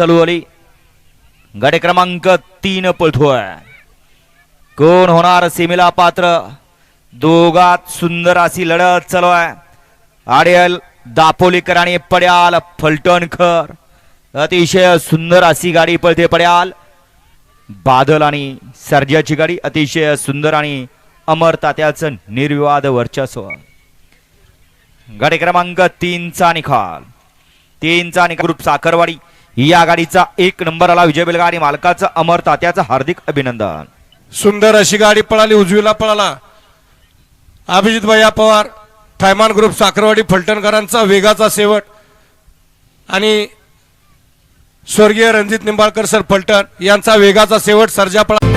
चालू आली गाडी क्रमांक तीन पळतोय. कोण होणार सीमेला पात्र? दोघात सुंदर अशी लढत चालू आहे. आडेल दापोलीकर आणि पड्याल फलटणकर अतिशय सुंदर अशी गाडी पळते पड्याल. बादल आणि सर्जाची गाडी अतिशय सुंदर आणि अमर तात्याचं निर्विवाद वर्चस्व. गडे क्रमांक तीनचा निकाल. तीनचा निकाल. ग्रुप साखरवाडी. या गाडीचा एक नंबर आला विजय बेलगाडी मालकाचं अमर तात्याचं हार्दिक अभिनंदन. सुंदर अशी गाडी पळाली उजवीला पळाला. अभिजित भैया पवार थायमान ग्रुप साखरवाडी फलटणकरांचा वेगाचा शेवट. आणि स्वर्गीय रणजित निंबाळकर सर फलटण यांचा वेगाचा शेवट सर्जा पळा